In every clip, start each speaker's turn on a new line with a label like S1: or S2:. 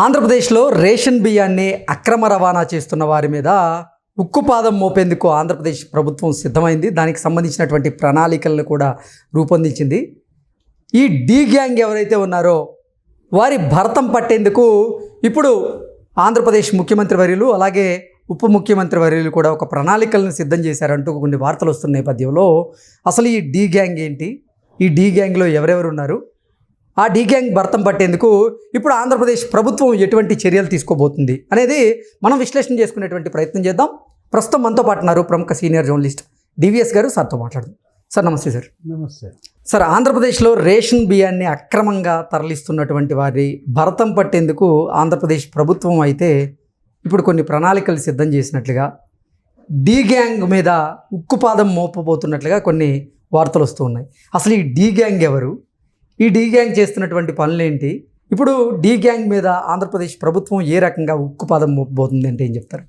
S1: ఆంధ్రప్రదేశ్లో రేషన్ బియ్యాన్ని అక్రమ రవాణా చేస్తున్న వారి మీద ఉక్కుపాదం మోపేందుకు ఆంధ్రప్రదేశ్ ప్రభుత్వం సిద్ధమైంది. దానికి సంబంధించినటువంటి ప్రణాళికలను కూడా రూపొందించింది. ఈ డీ గ్యాంగ్ ఎవరైతే ఉన్నారో వారి భరతం పట్టేందుకు ఇప్పుడు ఆంధ్రప్రదేశ్ ముఖ్యమంత్రి వర్యులు అలాగే ఉప ముఖ్యమంత్రి వర్యులు కూడా ఒక ప్రణాళికలను సిద్ధం చేశారంటూ కొన్ని వార్తలు వస్తున్న నేపథ్యంలో అసలు ఈ డీ గ్యాంగ్ ఏంటి? ఈ డీ గ్యాంగ్లో ఎవరెవరు ఉన్నారు? ఆ డీ గ్యాంగ్ భర్తం పట్టేందుకు ఇప్పుడు ఆంధ్రప్రదేశ్ ప్రభుత్వం ఎటువంటి చర్యలు తీసుకోబోతుంది అనేది మనం విశ్లేషణ చేసుకునేటువంటి ప్రయత్నం చేద్దాం. ప్రస్తుతం మనతో పాటు ఉన్నారు ప్రముఖ సీనియర్ జర్నలిస్ట్ డివిఎస్ గారు సార్తో మాట్లాడదాం. సార్ నమస్తే సార్.
S2: నమస్తే.
S1: సార్ ఆంధ్రప్రదేశ్లో రేషన్ బియ్యాన్ని అక్రమంగా తరలిస్తున్నటువంటి వారి భరతం పట్టేందుకు ఆంధ్రప్రదేశ్ ప్రభుత్వం అయితే ఇప్పుడు కొన్ని ప్రణాళికలు సిద్ధం చేసినట్లుగా డీ గ్యాంగ్ మీద ఉక్కుపాదం మోపబోతున్నట్లుగా కొన్ని వార్తలు వస్తూ ఉన్నాయి. అసలు ఈ డీ గ్యాంగ్ ఎవరు? ఈ డీ గ్యాంగ్ చేస్తున్నటువంటి పనులేంటి? ఇప్పుడు డీ గ్యాంగ్ మీద ఆంధ్రప్రదేశ్ ప్రభుత్వం ఏ రకంగా ఉక్కుపాదం మోపబోతుంది అంటే ఏం చెప్తారు?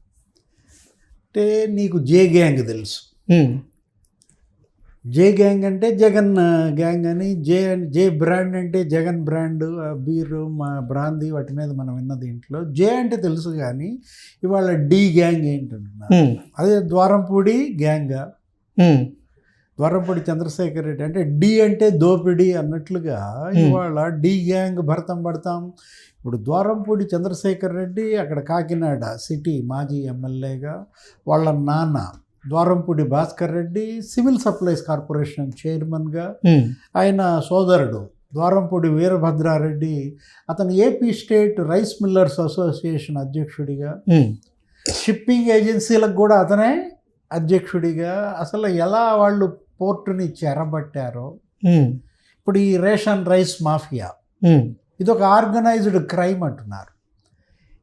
S2: అంటే నీకు జే గ్యాంగ్ తెలుసు. జే గ్యాంగ్ అంటే జగన్ గ్యాంగ్ అని. జే జే బ్రాండ్ అంటే జగన్ బ్రాండ్ బీరు మా బ్రాందీ వాటి మీద మనం విన్న దీంట్లో జే అంటే తెలుసు కానీ ఇవాళ డి గ్యాంగ్ ఏంటంటున్నారు? అదే ద్వారంపూడి గ్యాంగ్.
S1: ఉమ్,
S2: ద్వారంపూడి చంద్రశేఖర్ రెడ్డి అంటే డి అంటే దోపిడి అన్నట్లుగా ఇవాళ డి గ్యాంగ్ భరతం పడతాం. ఇప్పుడు ద్వారంపూడి చంద్రశేఖర్ రెడ్డి అక్కడ కాకినాడ సిటీ మాజీ ఎమ్మెల్యేగా వాళ్ళ నాన్న Dwarampudi Bhaskar Reddy civil supplies corporation చైర్మన్గా
S1: ఉమ్,
S2: ఆయన సోదరుడు ద్వారంపూడి వీరభద్రారెడ్డి అతను AP state rice millers association అధ్యక్షుడిగా
S1: ఉమ్,
S2: షిప్పింగ్ ఏజెన్సీలకు కూడా అతనే అధ్యక్షుడిగా. అసలు ఎలా వాళ్ళు పోర్టుని చెరబట్టారో ఇప్పుడు ఈ రేషన్ రైస్ మాఫియా ఇది ఒక ఆర్గనైజ్డ్ క్రైమ్ అంటున్నారు.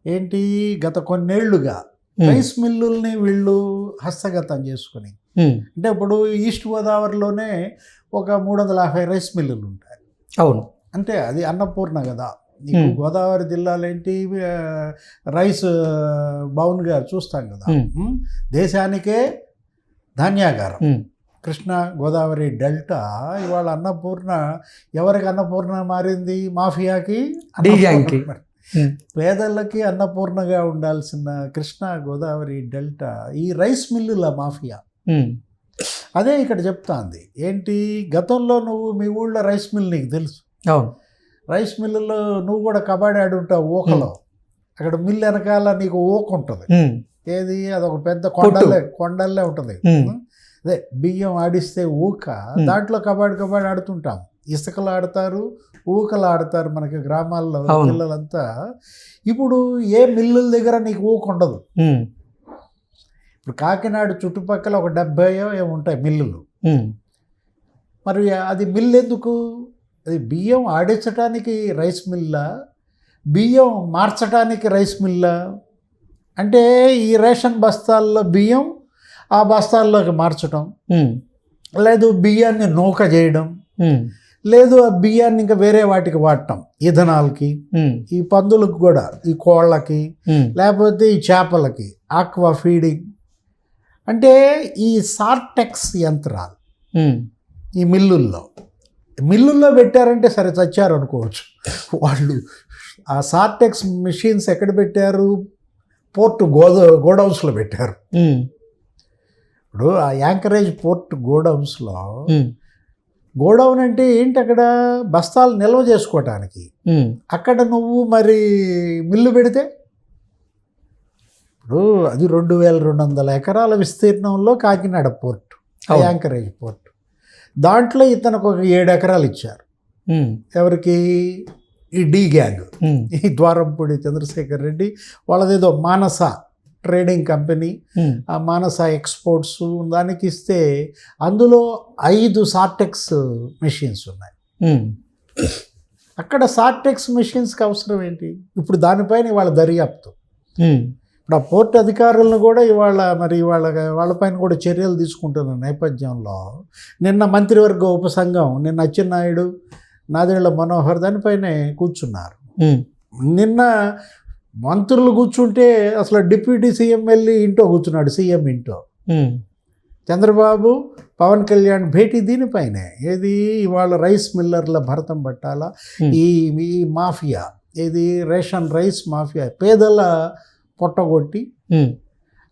S2: ఏంటి? గత
S1: కొన్నేళ్ళుగా
S2: రైస్ మిల్లుల్ని వీళ్ళు హస్తగతం చేసుకుని అంటే ఇప్పుడు ఈస్ట్ గోదావరిలోనే ఒక మూడు వందల యాభై రైస్ మిల్లులు ఉంటాయి.
S1: అవును.
S2: అంటే అది అన్నపూర్ణ కదా నీకు. గోదావరి జిల్లాలో ఏంటి రైస్ బౌన్గా చూస్తాం కదా? దేశానికే ధాన్యాగారం. కృష్ణా గోదావరి డెల్టా ఇవాళ అన్నపూర్ణ ఎవరికి అన్నపూర్ణ మారింది? మాఫియాకి
S1: డి గ్యాంగ్కి.
S2: అన్నపూర్ణ.
S1: ఉమ్,
S2: పేదలకి అన్నపూర్ణగా ఉండాల్సిన కృష్ణా గోదావరి డెల్టా ఈ రైస్ మిల్లుల మాఫియా. అదే ఇక్కడ చెప్తాంది. ఏంటి? గతంలో నువ్వు మీ ఊళ్ళో రైస్ మిల్ నీకు తెలుసు. రైస్ మిల్లులో నువ్వు కూడా కబడ్డీ ఆడి ఉంటావు ఊకలో అక్కడ మిల్లు వెనకాల నీకు ఊక ఉంటుంది. ఏది? అదొక పెద్ద కొండల్లే కొండల్లే ఉంటుంది. అదే బియ్యం ఆడిస్తే ఊక. దాంట్లో కబడ్డీ కబడ్డీ ఆడుతుంటాం. ఇసుకలు ఆడతారు ఊకలు ఆడతారు మనకి గ్రామాల్లో. పిల్లలంతా. ఇప్పుడు ఏ మిల్లుల దగ్గర నీకు ఊక ఉండదు. ఇప్పుడు కాకినాడ చుట్టుపక్కల ఒక డెబ్బైయో ఏమో ఉంటాయి మిల్లులు. మరి అది మిల్ ఎందుకు? అది బియ్యం ఆడించడానికి రైస్ మిల్లా? బియ్యం మార్చడానికి రైస్ మిల్లా? అంటే ఈ రేషన్ బస్తాల్లో బియ్యం ఆ బస్తాల్లోకి మార్చడం లేదు బియ్యాన్ని నూక చేయడం. లేదు ఆ బియ్యాన్ని ఇంకా వేరే వాటికి వాడటం. ఇథనాల్కి ఈ పందులకు కూడా ఈ కోళ్ళకి లేకపోతే ఈ చేపలకి ఆక్వా ఫీడింగ్. అంటే ఈ సార్టెక్స్ యంత్రాలు ఈ మిల్లుల్లో. మిల్లుల్లో పెట్టారంటే సరే చచ్చారు అనుకోవచ్చు. వాళ్ళు ఆ సార్టెక్స్ మిషన్స్ ఎక్కడ పెట్టారు? పోర్ట్ గోద గోడౌన్స్లో పెట్టారు. ఇప్పుడు ఆ యాంకరేజ్ పోర్ట్ గోడౌన్స్లో గోడౌన్ అంటే ఏంటి అక్కడ? బస్తాలు నిల్వ చేసుకోవటానికి అక్కడ నువ్వు మరి మిల్లు పెడితే? ఇప్పుడు అది రెండు వేల రెండు వందల ఎకరాల విస్తీర్ణంలో కాకినాడ పోర్ట్. Anchorage port. దాంట్లో ఇతనికి ఒక ఏడు ఎకరాలు ఇచ్చారు. ఎవరికి? ఈ డి గ్యాంగ్. ఈ Dwarampudi Chandrasekhar Reddy వాళ్ళదేదో Manasa trading company Manasa exports దానికి ఇస్తే అందులో ఐదు సార్టెక్స్ మెషిన్స్ ఉన్నాయి. అక్కడ సార్టెక్స్ మెషిన్స్కి అవసరం ఏంటి? ఇప్పుడు దానిపైన ఇవాళ దర్యాప్తు. ఇప్పుడు ఆ పోర్ట్ అధికారులను కూడా ఇవాళ మరి వాళ్ళ వాళ్ళపైన కూడా చర్యలు తీసుకుంటున్న నేపథ్యంలో నిన్న మంత్రివర్గ ఉపసంఘం నిన్న అచ్చెన్నాయుడు నాదేళ్ళ మనోహర్ దానిపైనే కూర్చున్నారు. నిన్న మంత్రులు కూర్చుంటే అసలు డిప్యూటీ సీఎం వెళ్ళి ఇంటో కూర్చున్నాడు సీఎం ఇంటో. చంద్రబాబు పవన్ కళ్యాణ్ భేటీ దీనిపైనే. ఏది ఇవాళ రైస్ మిల్లర్ల భరతం పట్టాలా. ఈ ఈ మాఫియా. ఇది రేషన్ రైస్ మాఫియా. పేదల పొట్టగొట్టి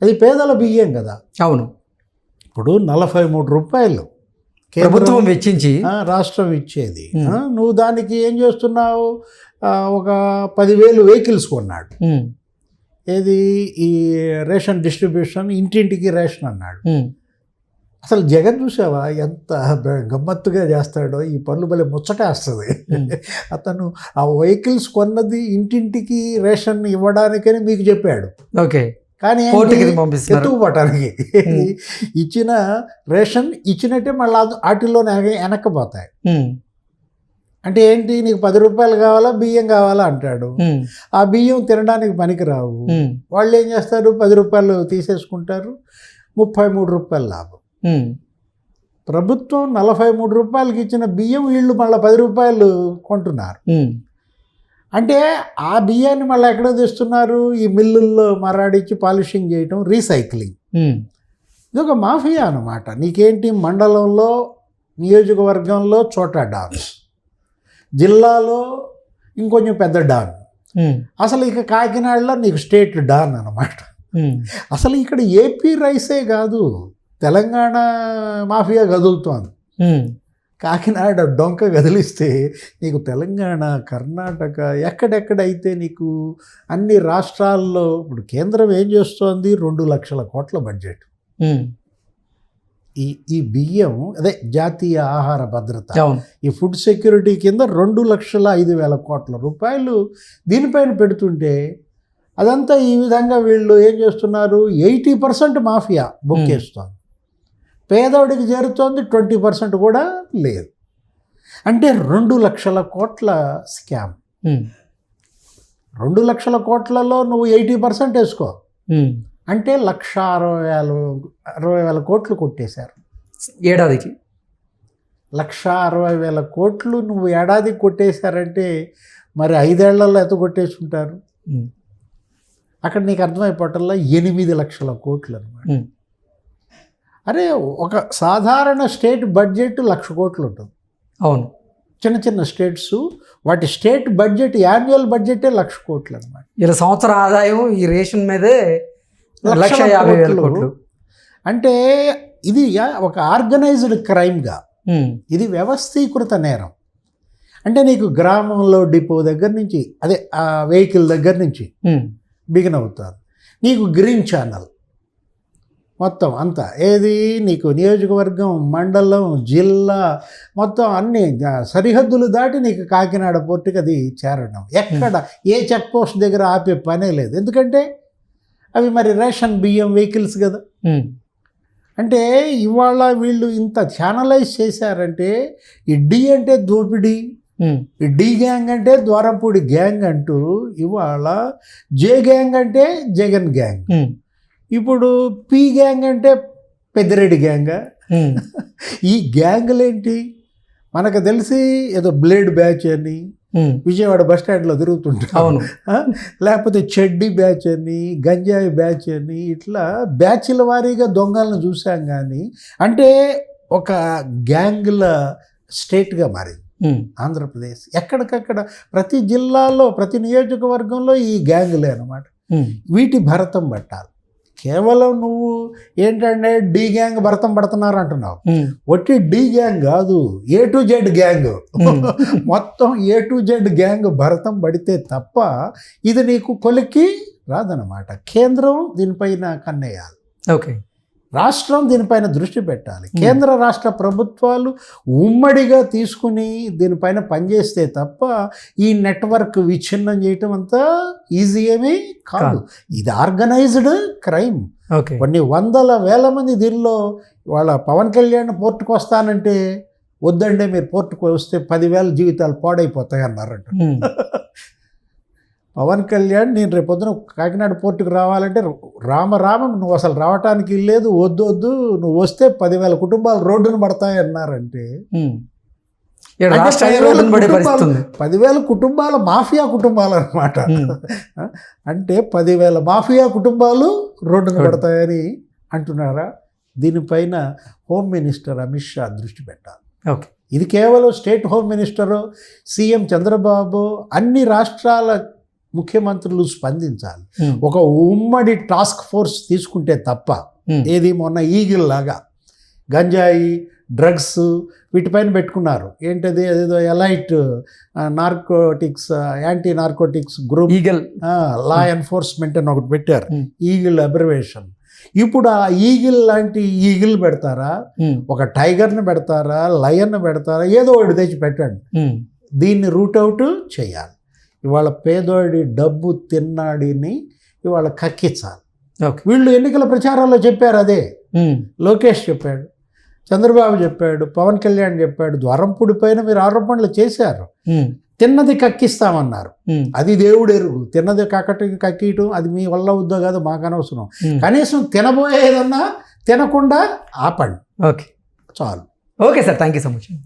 S2: అది పేదల బియ్యం కదా.
S1: అవును.
S2: ఇప్పుడు నలభై మూడు రూపాయలు
S1: ప్రభుత్వం వెచ్చించి.
S2: రాష్ట్రం ఇచ్చేది. నువ్వు దానికి ఏం చేస్తున్నావు? ఒక పదివేలు వెహికల్స్ కొన్నాడు. ఏది? ఈ రేషన్ డిస్ట్రిబ్యూషన్ ఇంటింటికి రేషన్ అన్నాడు. అసలు జగన్ చూసావా? ఎంత గమ్మత్తుగా చేస్తాడో ఈ పనులు భలే ముచ్చటేస్తుంది. అతను ఆ వెహికల్స్ కొన్నది ఇంటింటికి రేషన్ ఇవ్వడానికని మీకు చెప్పాడు.
S1: ఓకే.
S2: కానీ ఎత్తుకుపోవటానికి ఇచ్చిన రేషన్ ఇచ్చినట్టే మళ్ళీ వాటిల్లో వెనక్కిపోతాయి అంటే ఏంటి? నీకు పది రూపాయలు కావాలా? బియ్యం కావాలా? అంటాడు. ఆ బియ్యం తినడానికి పనికిరావు. వాళ్ళు ఏం చేస్తారు? పది రూపాయలు తీసేసుకుంటారు. ముప్పై మూడు రూపాయలు లాభం. ప్రభుత్వం నలభై మూడు రూపాయలకి ఇచ్చిన బియ్యం వీళ్ళు మళ్ళీ పది రూపాయలు కొంటున్నారు. అంటే ఆ బియ్యాన్ని మళ్ళీ ఎక్కడ తెస్తున్నారు? ఈ మిల్లుల్లో మరాడిచ్చి పాలిషింగ్ చేయటం రీసైక్లింగ్. ఇది ఒక మాఫియా అనమాట నీకేంటి? మండలంలో నియోజకవర్గంలో చోటా డాన్ జిల్లాలో ఇంకొంచెం పెద్ద డాన్. అసలు ఇక కాకినాడలో నీకు స్టేట్ డాన్ అనమాట అసలు ఇక్కడ ఏపీ రైసే కాదు తెలంగాణ మాఫియా కదులుతోంది. కాకినాడ డొంక కదిలిస్తే నీకు తెలంగాణ కర్ణాటక ఎక్కడెక్కడైతే నీకు అన్ని రాష్ట్రాల్లో ఇప్పుడు కేంద్రం ఏం చేస్తోంది? రెండు లక్షల కోట్ల బడ్జెట్. ఈ ఈ బియ్యం అదే జాతీయ ఆహార భద్రత. ఈ ఫుడ్ సెక్యూరిటీ కింద రెండు లక్షల ఐదు వేల కోట్ల రూపాయలు దీనిపైన పెడుతుంటే అదంతా ఈ విధంగా వీళ్ళు ఏం చేస్తున్నారు? Eighty percent mafia book. చేస్తోంది పేదవాడికి చేరుతోంది ట్వంటీ పర్సెంట్ కూడా లేదు. అంటే రెండు లక్షల కోట్ల స్కామ్. రెండు లక్షల కోట్లలో నువ్వు ఎయిటీ పర్సెంట్ వేసుకో. అంటే లక్ష అరవై వేల అరవై వేల కోట్లు కొట్టేశారు.
S1: ఏడాదికి?
S2: లక్ష అరవై వేల కోట్లు నువ్వు ఏడాది కొట్టేశారంటే మరి ఐదేళ్ళలో ఎంత కొట్టేసుంటారు
S1: ఉమ్,
S2: అక్కడ నీకు అర్థమైపోవటంలో ఎనిమిది లక్షల కోట్లు అనమాట అరే ఒక సాధారణ స్టేట్ బడ్జెట్ లక్ష కోట్లు ఉంటుంది.
S1: అవును.
S2: చిన్న చిన్న స్టేట్స్ వాటి స్టేట్ బడ్జెట్ యాన్యువల్ బడ్జెటే లక్ష కోట్లు అనమాట
S1: ఇలా సంవత్సర ఆదాయం ఈ రేషన్ మీదే లక్ష యాభై వేల కోట్లు.
S2: అంటే ఇది ఒక ఆర్గనైజ్డ్ క్రైమ్గా. ఇది వ్యవస్థీకృత నేరం. అంటే నీకు గ్రామంలో డిపో దగ్గర నుంచి అదే ఆ వెహికల్ దగ్గర నుంచి బిగిన్ అవుతుంది నీకు గ్రీన్ ఛానల్. మొత్తం అంతా. ఏది? నీకు నియోజకవర్గం మండలం జిల్లా మొత్తం అన్ని సరిహద్దులు దాటి నీకు కాకినాడ పోర్టుకి అది చేరడం. ఎక్కడ? ఏ చెక్ పోస్ట్ దగ్గర ఆపే పనే లేదు. ఎందుకంటే అవి మరి రేషన్ బియ్యం వెహికల్స్ కదా. అంటే ఇవాళ వీళ్ళు ఇంత ఛానలైజ్ చేశారంటే ఈ డి అంటే దోపిడీ డి గ్యాంగ్ అంటే ద్వారంపూడి గ్యాంగ్ అంటూ ఇవాళ జే గ్యాంగ్ అంటే జగన్ గ్యాంగ్. ఇప్పుడు పి గ్యాంగ్ అంటే పెద్దిరెడ్డి గ్యాంగ్. ఈ గ్యాంగులేంటి? మనకు తెలిసి ఏదో బ్లేడ్ బ్యాచ్ అని విజయవాడ బస్ స్టాండ్లో తిరుగుతుంటారు
S1: అవును?
S2: లేకపోతే చెడ్డీ బ్యాచ్ అని గంజాయి బ్యాచ్ అని ఇట్లా బ్యాచ్ల వారీగా దొంగలను చూసాం కానీ అంటే ఒక గ్యాంగ్ల స్టేట్గా మారింది ఆంధ్రప్రదేశ్. ఎక్కడికక్కడ ప్రతి జిల్లాలో ప్రతి నియోజకవర్గంలో ఈ గ్యాంగులే అనమాట వీటి భరతం పట్టాలి. కేవలం నువ్వు ఏంటంటే డి గ్యాంగ్ భరతం పడుతున్నారు అంటున్నావు. ఒట్టి డి గ్యాంగ్ కాదు ఏ టు జెడ్ గ్యాంగ్. మొత్తం ఏ టు జెడ్ గ్యాంగ్ భరతం పడితే తప్ప ఇది నీకు కొలికి రాదనమాట కేంద్రం దీనిపైన కన్నేయాలి.
S1: ఓకే.
S2: రాష్ట్రం దీనిపైన దృష్టి పెట్టాలి. కేంద్ర రాష్ట్ర ప్రభుత్వాలు ఉమ్మడిగా తీసుకుని దీనిపైన పనిచేస్తే తప్ప ఈ నెట్వర్క్ విచ్ఛిన్నం చేయటం అంతా ఈజీ ఏమీ కాదు. ఇది ఆర్గనైజ్డ్ క్రైమ్. కొన్ని వందల వేల మంది దీనిలో వాళ్ళ పవన్ కళ్యాణ్ పోర్టుకు వస్తానంటే వద్దండి మీరు పోర్టుకు వస్తే పదివేల జీవితాలు పాడైపోతాయి అన్నారంట పవన్ కళ్యాణ్ నేను రేపొద్దున కాకినాడ పోర్టుకు రావాలంటే రామ రామం నువ్వు అసలు రావటానికి లేదు వద్దు వద్దు నువ్వు వస్తే పదివేల కుటుంబాలు రోడ్డును పడతాయి అన్నారంటే. పదివేల కుటుంబాలు- మాఫియా కుటుంబాలు అనమాట అంటే పదివేల మాఫియా కుటుంబాలు రోడ్డున పడతాయని అంటున్నారా? దీనిపైన హోమ్ మినిస్టర్ అమిత్ షా దృష్టి పెట్టాలి.
S1: ఓకే.
S2: ఇది కేవలం state home minister CM Chandrababu అన్ని రాష్ట్రాల ముఖ్యమంత్రులు స్పందించాలి.
S1: ఉమ్,
S2: ఒక ఉమ్మడి టాస్క్ ఫోర్స్ తీసుకుంటే తప్ప
S1: ఉమ్,
S2: ఏది మొన్న ఈగిల్ లాగా గంజాయి డ్రగ్స్ వీటిపైన పెట్టుకున్నారు. ఏంటది? అదేదో elite narcotics anti narcotics group.
S1: Eagle.
S2: Law enforcement అని ఒకటి పెట్టారు.
S1: Hmm.
S2: Eagle abbreviation. ఇప్పుడు ఆ ఈగిల్ లాంటి ఈగిల్ పెడతారా? ఒక టైగర్ని పెడతారా? లయన్ పెడతారా? ఏదో ఒకటి తెచ్చి పెట్టండి. దీన్ని రూట్ అవుట్ చేయాలి. ఇవాళ పేదోడి డబ్బు తిన్నాడిని ఇవాళ కక్కించాలి.
S1: ఓకే.
S2: వీళ్ళు ఎన్నికల ప్రచారాల్లో చెప్పారు అదే. లోకేష్ చెప్పాడు చంద్రబాబు చెప్పాడు పవన్ కళ్యాణ్ చెప్పాడు ద్వారంపుడి పైన మీరు ఆరోపణలు చేశారు. తిన్నది కక్కిస్తామన్నారు. అది దేవుడు ఎరుగు. తిన్నది కక్కటి కక్కీయటం అది మీ వల్ల అవుద్దో కాదో మాకు అనవసరం. కనీసం తినబోయేదన్నా తినకుండా ఆపండి.
S1: ఓకే.
S2: చాలు.
S1: Okay sir thank you so much.